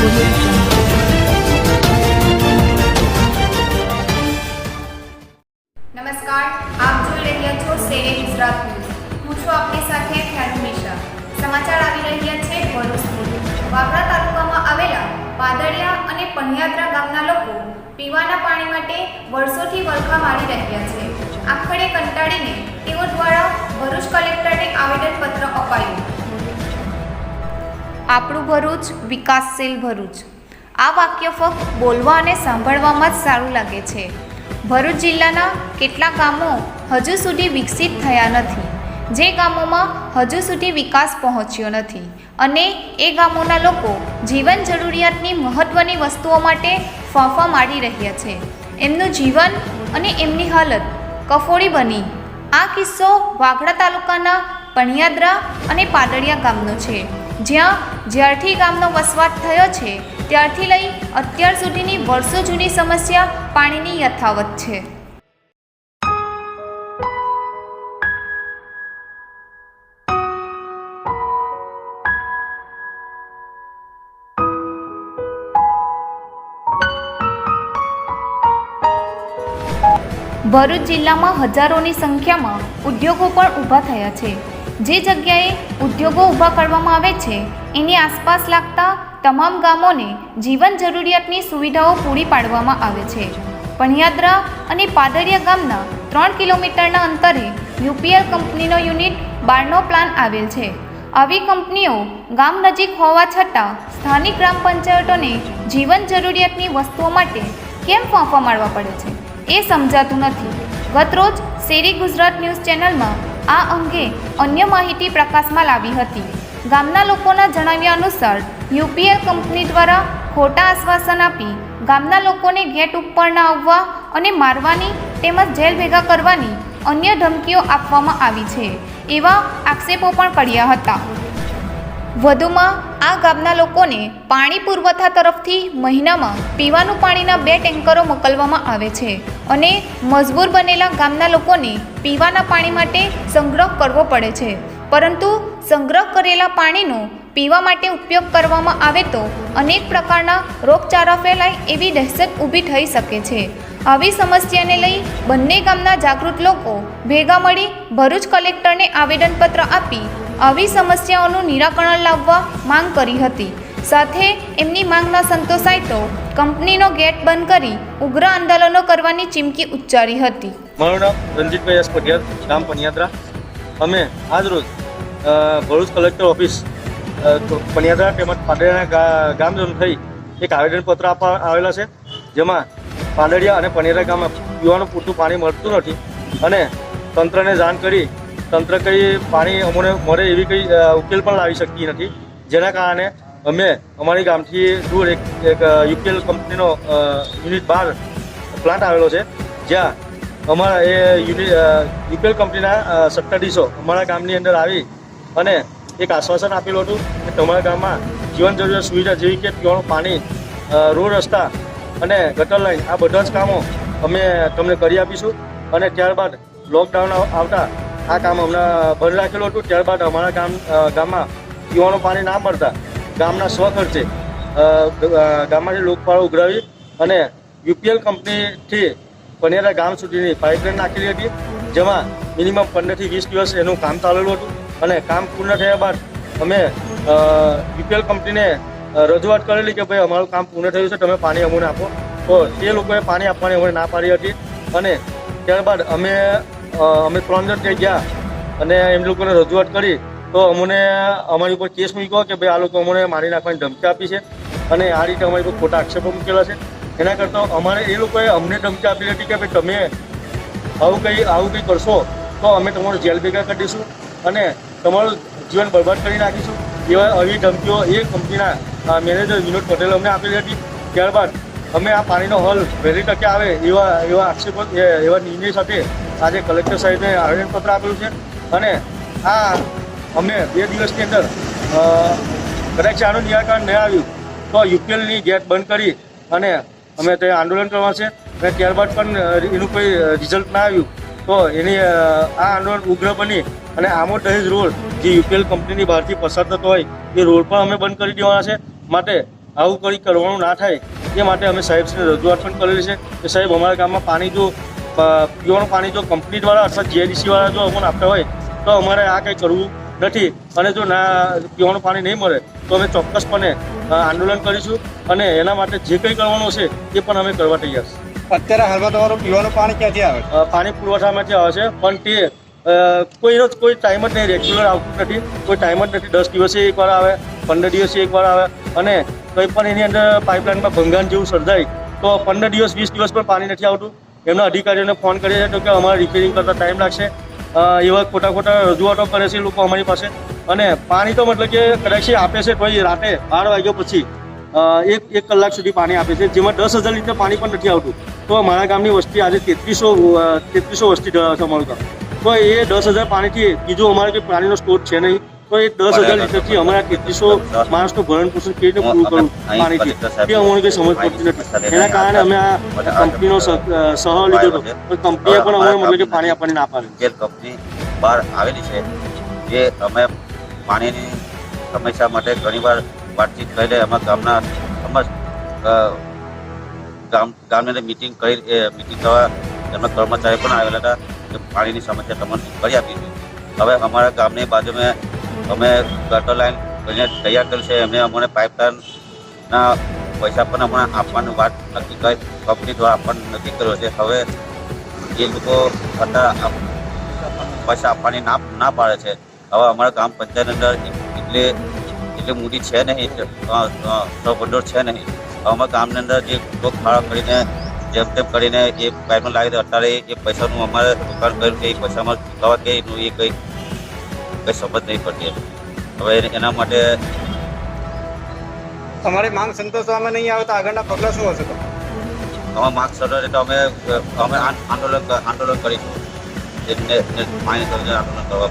નમસ્કાર, આપ જોઈ રહ્યા છો શેરે ગુજરાત ન્યૂઝ. હું છું આપની સાથે મિશ્રા. સમાચાર આવી રહ્યા છે ભરૂચથી વાપરા તાલુકામાં આવેલા પાદળિયા અને પનિયાદરા ગામના લોકો પીવાના પાણી માટે વર્ષોથી વલખા મારી રહ્યા છે. આખરે કંટાળીને તેઓ દ્વારા ભરૂચ કલેક્ટરને આવેદનપત્ર અપાયું. આપણું ભરૂચ વિકાસશીલ ભરૂચ. આ વાક્ય ફક્ત બોલવા અને સાંભળવામાં જ સારું લાગે છે. ભરૂચ જિલ્લાના કેટલા ગામો હજુ સુધી વિકસિત થયા નથી. જે ગામોમાં હજુ સુધી વિકાસ પહોંચ્યો નથી અને એ ગામોના લોકો જીવન જરૂરિયાતની મહત્ત્વની વસ્તુઓ માટે ફાંફા મારી રહ્યા છે. એમનું જીવન અને એમની હાલત કફોડી બની. આ કિસ્સો વાઘડા તાલુકાના પણિયાદરા અને પાદળિયા ગામનો છે. જ્યાં જ્યારથી ગામનો વસવાટ થયો છે, ત્યારથી લઈ અત્યાર સુધીની વર્ષો જૂની સમસ્યા પાણીની યથાવત છે. ભરૂચ જિલ્લામાં હજારોની સંખ્યામાં ઉદ્યોગો પણ ઊભા થયા છે. જે જગ્યાએ ઉદ્યોગો ઊભા કરવામાં આવે છે, એની આસપાસ લાગતા તમામ ગામોને જીવન જરૂરિયાતની સુવિધાઓ પૂરી પાડવામાં આવે છે. પણિયાદરા અને પાદરિયા ગામના ત્રણ કિલોમીટરના અંતરે યુપીએલ કંપનીનો યુનિટ બારનો પ્લાન આવેલ છે. આવી કંપનીઓ ગામ નજીક હોવા છતાં સ્થાનિક ગ્રામ પંચાયતોને જીવન જરૂરિયાતની વસ્તુઓ માટે કેમ ફાંફા મારવા પડે છે, એ સમજાતું નથી. ગતરોજ શેરી ગુજરાત ન્યૂઝ ચેનલમાં આ અંગે અન્ય માહિતી પ્રકાશમાં લાવી હતી. ગામના લોકોના જણાવ્યા અનુસાર યુપીએલ કંપની દ્વારા ખોટા આશ્વાસન આપી ગામના લોકોને ગેટ ઉપર ના આવવા અને મારવાની તેમજ જેલ ભેગા કરવાની અન્ય ધમકીઓ આપવામાં આવી છે, એવા આક્ષેપો પણ કર્યા હતા. વધુમાં આ ગામના લોકોને પાણી પુરવઠા તરફથી મહિનામાં પીવાનું પાણીના બે ટેન્કરો મોકલવામાં આવે છે અને મજબૂર બનેલા ગામના લોકોને પીવાના પાણી માટે સંગ્રહ કરવો પડે છે. પરંતુ સંગ્રહ કરેલા પાણીનો પીવા માટે ઉપયોગ કરવામાં આવે તો અનેક પ્રકારના રોગચાળા ફેલાય એવી દહેશત ઊભી થઈ શકે છે. આવી સમસ્યાને લઈ બંને ગામના જાગૃત લોકો ભેગા મળી ભરૂચ કલેક્ટરને આવેદનપત્ર આપી આવી સમસ્યાઓનું નિરાકરણ લાવવા માંગ કરી હતી. સાથે એમની માંગ ન સંતોષાય તો કંપનીનો ગેટ બંધ કરી ઉગ્ર આંદોલનો કરવાની ચીમકી ઉચ્ચારી હતી. મારું નામ રંજીતભાઈ એસ ગામ પનિયાત્રા અમે આજરોજ ભરૂચ કલેક્ટર ઓફિસ પનિયાત્રા તેમજ પાડડિયાના ગા- ગામજનો થઈ એક આવેદનપત્ર આપવા આવેલા છે, જેમાં પાંદડિયા અને પનિયારા ગામમાં પીવાનું પૂરતું પાણી મળતું નથી અને તંત્રને જાણ કરી તંત્ર કંઈ પાણી અમને મળે એવી કંઈ ઉકેલ પણ લાવી શકતી નથી. જેના કારણે અમે અમારી ગામથી દૂર એક એક યુપીએલ કંપનીનો યુનિટ બાર પ્લાન્ટ આવેલો છે. જ્યાં અમારા એ યુનિટ યુપીએલ કંપનીના સત્તાધીશો અમારા ગામની અંદર આવી અને એક આશ્વાસન આપેલું હતું કે તમારા ગામમાં જીવન જરૂરિયાત સુવિધા જેવી કે પીવાનું પાણી રોડ રસ્તા અને ગટર લાઈન આ બધા જ કામો અમે તમને કરી આપીશું. અને ત્યારબાદ લોકડાઉન આવતા આ કામ અમને બંધ રાખેલું હતું. ત્યારબાદ અમારા ગામ ગામમાં પીવાનું પાણી ના મળતા ગામના સ્વખર્ચે ગામમાંથી લોકપાળો ઉઘરાવી અને યુપીએલ કંપનીથી પનેરા ગામ સુધીની પાઇપલાઇન નાખેલી હતી. જેમાં મિનિમમ પંદરથી વીસ દિવસ એનું કામ ચાલેલું હતું. અને કામ પૂર્ણ થયા બાદ અમે યુપીએલ કંપનીને રજૂઆત કરેલી કે ભાઈ અમારું કામ પૂર્ણ થયું છે, તમે પાણી અમને આપો. તો તે લોકોએ પાણી આપવાની અમને ના પાડી હતી. અને ત્યારબાદ અમે અમે ત્રણ જણ ત્યાં ગયા અને એમ લોકોને રજૂઆત કરી તો અમને અમારી ઉપર કેસ મૂક્યો કે ભાઈ આ લોકો અમને મારી નાખવાની ધમકી આપી છે અને આ રીતે અમારી ઉપર ખોટા આક્ષેપો મૂકેલા છે. એના કરતાં અમારે એ લોકોએ અમને ધમકી આપી હતી કે ભાઈ તમે આવું કંઈ આવું કંઈ કરશો તો અમે તમારું જેલ ભેગા કરી દઈશું અને તમારું જીવન બરબાદ કરી નાખીશું. એવા આવી ધમકીઓ એ કંપનીના મેનેજર વિનોદ પટેલે અમને આપેલી હતી. ત્યારબાદ અમે આ પાણીનો હલ વહેલી તકે આવે એવા એવા આક્ષેપો એવા નિર્ણય સાથે આજે કલેક્ટર સાહેબને આવેદનપત્ર આપેલું છે. અને આ અમે બે દિવસની અંદર કદાચ આનું નિરાકરણ નહીં આવ્યું, તો યુપીએલની ગેટ બંધ કરી અને અમે તે આંદોલન કરવા છે અને ત્યારબાદ પણ એનું કોઈ રિઝલ્ટ ના આવ્યું, તો એની આ આંદોલન ઉગ્ર બની અને આમોદ દહેજ રોડ, જે યુપીએલ કંપનીની બહારથી પસાર થતો હોય, એ રોડ પણ અમે બંધ કરી દેવાના છે. માટે આવું કંઈ કરવાનું ના થાય. એ માટે અમે સાહેબશ્રીને રજૂઆત પણ કરેલી છે કે સાહેબ અમારા ગામમાં પાણી જો પીવાનું પાણી જો કંપની દ્વારા અથવા જીઆઈડીસી વાળા જો અમને આપતા હોય તો અમારે આ કંઈ કરવું નથી. અને જો ના પીવાનું પાણી નહીં મળે તો અમે ચોક્કસપણે આંદોલન કરીશું અને એના માટે જે કંઈ કરવાનું છે એ પણ અમે કરવા તૈયાર છીએ. અત્યારે હાલમાં તમારું પીવાનું પાણી ક્યાંથી આવે? પાણી પુરવઠામાંથી આવે છે પણ તે કોઈનો કોઈ ટાઈમ જ નહીં રેગ્યુલર આવતું નથી. કોઈ ટાઈમ જ નથી. દસ દિવસે એકવાર આવે, પંદર દિવસે એકવાર આવે. અને કંઈ પણ એની અંદર પાઇપલાઇનમાં ભંગાણ જેવું સર્જાય, તો પંદર દિવસ, વીસ દિવસ પણ પાણી નથી આવતું. એમના અધિકારીઓને ફોન કરીએ છીએ તો કે અમારે રિપેરિંગ કરતા ટાઈમ લાગશે. એવા ખોટા ખોટા રજૂઆતો કરે છે લોકો અમારી પાસે. અને પાણી તો મતલબ કે કદાચ આપે છે તોય રાતે બાર વાગ્યા પછી એક એક કલાક સુધી પાણી આપે છે, જેમાં દસ હજાર લીટર પાણી પણ નથી આવતું. તો મારા ગામની વસ્તી આજે તેત્રીસો તેત્રીસો વસ્તી ધરાવે છે અમારું ગામ. તો એ દસ હજાર પાણીથી બીજું અમારે કોઈ પાણીનો સ્ટોર છે નહીં. તો એ દસ હજાર લીટરથી અમારા કેટલીસો માણસનું ભરણ પોષણ કેવી રીતે પૂરું કરવું પાણીથી? તે અમને કંઈ સમજ પડતી નથી. એના કારણે અમે આ કંપનીનો સહ લીધો હતો. કંપનીએ પણ અમને મતલબ કે પાણી આપણને ના પાડ્યું જે કંપની બહાર આવેલી છે જે અમે પાણીની સમસ્યા માટે ઘણીવાર વાતચીત કરીને એમાં ગામના સમજ ગામ ગામની મિટિંગ કરી મિટિંગ કરવા એમના કર્મચારી પણ આવેલા હતા. કે પાણીની સમસ્યા તમને કરી આપી છે. હવે અમારા ગામની બાજુમાં અમે ગટર લાઈન કરીને તૈયાર કરી છે, એમને અમને પાઇપલાઇનના પૈસા પણ હમણાં આપવાની વાત નક્કી કરી કંપની દ્વારા આપવાનું નક્કી કર્યો છે. હવે એ લોકો હતા પૈસા આપવાની ના ના પાડે છે. હવે અમારા ગામ પંચાયત અંદર એટલે એટલે મૂડી છે નહીં સો ભંડોળ છે નહીં. અમારા ગામની અંદર જે લોકો ખાડા કરીને જેમ તેમ કરીને એ પાઇપમાં લાગે અત્યારે એ પૈસાનું અમારે રોકાણ કર્યું કે એ પૈસામાં ચૂકવવા કે એનું એ કંઈ કંઈ સમજ નહીં પડતી હવે એના માટે તમારી માંગ સંતોષવામાં નહીં આવે તો આગળના પગલાં શું હશે અમારા માર્ક્સ સર્ટર એટલે અમે અમે આંદોલન આંદોલન કરીશું. એમને પાણી આંદોલન કરવા